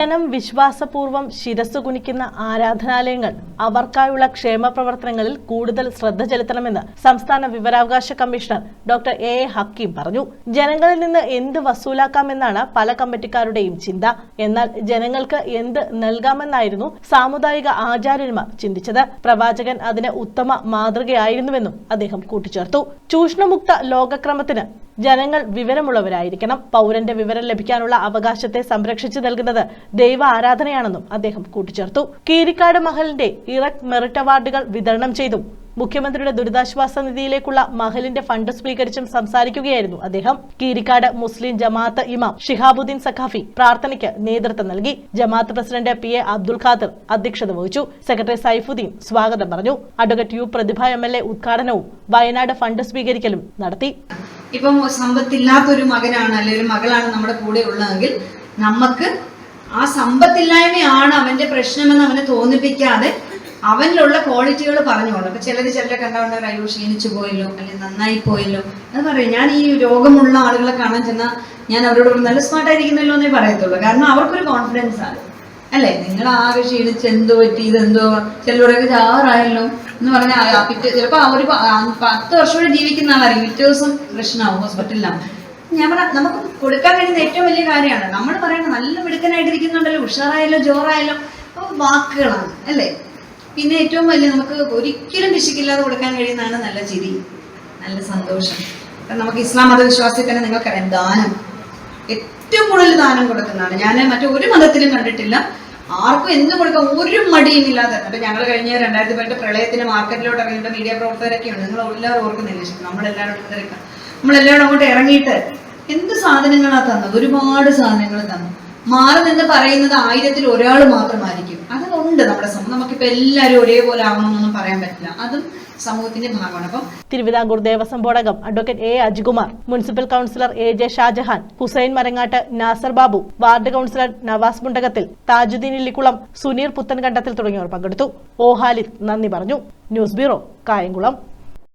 ജനം വിശ്വാസപൂർവം ശിരസ് കുനിക്കുന്ന ആരാധനാലയങ്ങൾ അവർക്കായുള്ള ക്ഷേമ പ്രവർത്തനങ്ങളിൽ കൂടുതൽ ശ്രദ്ധ ചെലുത്തണമെന്ന് സംസ്ഥാന വിവരാവകാശ കമ്മീഷണർ ഡോക്ടർ എ ഹക്കീം പറഞ്ഞു. ജനങ്ങളിൽ നിന്ന് എന്ത് വസൂലാക്കാമെന്നാണ് പല കമ്മിറ്റിക്കാരുടെയും ചിന്ത. എന്നാൽ ജനങ്ങൾക്ക് എന്ത് നൽകാമെന്നായിരുന്നു സാമുദായിക ആചാര്യന്മാർ ചിന്തിച്ചത്. പ്രവാചകൻ അതിന് ഉത്തമ മാതൃകയായിരുന്നുവെന്നും അദ്ദേഹം കൂട്ടിച്ചേർത്തു. ചൂഷണമുക്ത ലോകക്രമത്തിന് ജനങ്ങൾ വിവരമുള്ളവരായിരിക്കണം. പൗരന്റെ വിവരം ലഭിക്കാനുള്ള അവകാശത്തെ സംരക്ഷിച്ചു നൽകുന്നത് ദൈവ ആരാധനയാണെന്നും അദ്ദേഹം കൂട്ടിച്ചേർത്തു. കീരിക്കാട് മഹലിന്റെ ഇറക് മെറിറ്റ് അവാർഡുകൾ വിതരണം ചെയ്തു മുഖ്യമന്ത്രിയുടെ ദുരിതാശ്വാസ നിധിയിലേക്കുള്ള മഹലിന്റെ ഫണ്ട് സ്വീകരിച്ചും സംസാരിക്കുകയായിരുന്നു അദ്ദേഹം. കീരിക്കാട് മുസ്ലിം ജമാഅത്ത് ഇമാം ഷിഹാബുദ്ദീൻ സഖാഫി പ്രാർത്ഥനയ്ക്ക് നേതൃത്വം നൽകി. ജമാഅത്ത് president P A Abdul Khader അധ്യക്ഷത വഹിച്ചു. സെക്രട്ടറി സൈഫുദ്ദീൻ സ്വാഗതം പറഞ്ഞു. Advocate U Prathibha M L A ഉദ്ഘാടനവും വയനാട് ഫണ്ട് സ്വീകരിക്കലും നടത്തി. ഇപ്പം സമ്പത്തില്ലാത്തൊരു മകനാണ് അല്ലെങ്കിൽ മകളാണ് നമ്മുടെ കൂടെ ഉള്ളതെങ്കിൽ നമുക്ക് ആ സമ്പത്തില്ലായ്മയാണ് അവന്റെ പ്രശ്നമെന്ന് അവനെ തോന്നിപ്പിക്കാതെ അവനിലുള്ള ക്വാളിറ്റികൾ പറഞ്ഞു കൊടുക്കും അപ്പൊ ചിലര് ചിലരെ കണ്ടവണ്ണം അയ്യോ ക്ഷീണിച്ചു പോയല്ലോ അല്ലെങ്കിൽ നന്നായി പോയല്ലോ. എന്ന് പറയും. ഞാൻ ഈ രോഗമുള്ള ആളുകളെ കാണാൻ ചെന്നാൽ ഞാൻ അവരോട് നല്ല സ്മാർട്ട് ആയിരിക്കുന്നല്ലോ എന്നേ പറയത്തുള്ളൂ. കാരണം അവർക്കൊരു കോൺഫിഡൻസ് ആണ്. അല്ലേ? നിങ്ങൾ ആകെ ക്ഷീണിച്ച് എന്തോ പറ്റി? ഇതെന്തോ? ചിലവരൊക്കെ ചാറായല്ലോ എന്ന് പറഞ്ഞാൽ പിറ്റേ ചിലപ്പോൾ അവർ പത്ത് വർഷം കൂടെ ജീവിക്കുന്ന ആളായിരിക്കും പിറ്റേ ദിവസം പ്രശ്നമാവും ഹോസ്പിറ്റലിലാവും. ഞാൻ പറ നമുക്ക് കൊടുക്കാൻ കഴിയുന്ന ഏറ്റവും വലിയ കാര്യമാണ്. നമ്മൾ പറയുന്നത് നല്ല മിടുക്കനായിട്ടിരിക്കുന്നുണ്ടല്ലോ ഉഷാറായാലോ ജോറായാലോ അപ്പോൾ വാക്കുകളാണ് അല്ലേ? പിന്നെ ഏറ്റവും വലിയ നമുക്ക് ഒരിക്കലും പിശുക്കില്ലാതെ കൊടുക്കാൻ കഴിയുന്നതാണ് നല്ല ചിരി നല്ല സന്തോഷം. നമുക്ക് ഇസ്ലാം മതവിശ്വാസത്തിൽ തന്നെ നിങ്ങൾക്കറിയാം ദാനം. ഏറ്റവും കൂടുതൽ ദാനം കൊടുക്കുന്നതാണ്. ഞാൻ മറ്റൊരു മതത്തിലും കണ്ടിട്ടില്ല. ആർക്കും എന്ത് കൊടുക്കാം? ഒരു മടിയും ഇല്ലാതെ. അപ്പൊ ഞങ്ങൾ കഴിഞ്ഞ രണ്ടായിരത്തി പതിനെട്ട് പ്രളയത്തിന് മാർക്കറ്റിലോട്ട് ഇറങ്ങിയിട്ട് മീഡിയ പ്രവർത്തകരൊക്കെയുണ്ട്. നിങ്ങൾ എല്ലാവരും ഓർക്കുന്നില്ല ശരി? നമ്മളെല്ലാവരും നമ്മളെല്ലാവരും അങ്ങോട്ട് ഇറങ്ങിയിട്ട് എന്ത് സാധനങ്ങളാ തന്നത്? ഒരുപാട് സാധനങ്ങൾ തന്നു. മാറി നിന്ന് പറയുന്നത് ആയിരത്തിൽ ഒരാൾ മാത്രമായിരിക്കും. ഉണ്ട് നമ്മുടെ സമൂഹം. നമുക്കിപ്പോ എല്ലാവരും ഒരേപോലെ ആവണമെന്നൊന്നും പറയാൻ പറ്റില്ല. അതും സമൂഹത്തിന്റെ ഭാഗമാണ്. അപ്പം തിരുവിതാംകൂർ ദേവസ്വം ബോർഡ് അംഗം advocate A Ajikumar municipal councillor A J Shajahan Hussain Marangattu Nasar Babu ward councillor Navas Mundakathil Thajudheen Illikkulam Suneer Puthenkandathil തുടങ്ങിയവർ പങ്കെടുത്തു. ഓഹാലിദ് നന്ദി പറഞ്ഞു. News bureau Kayamkulam.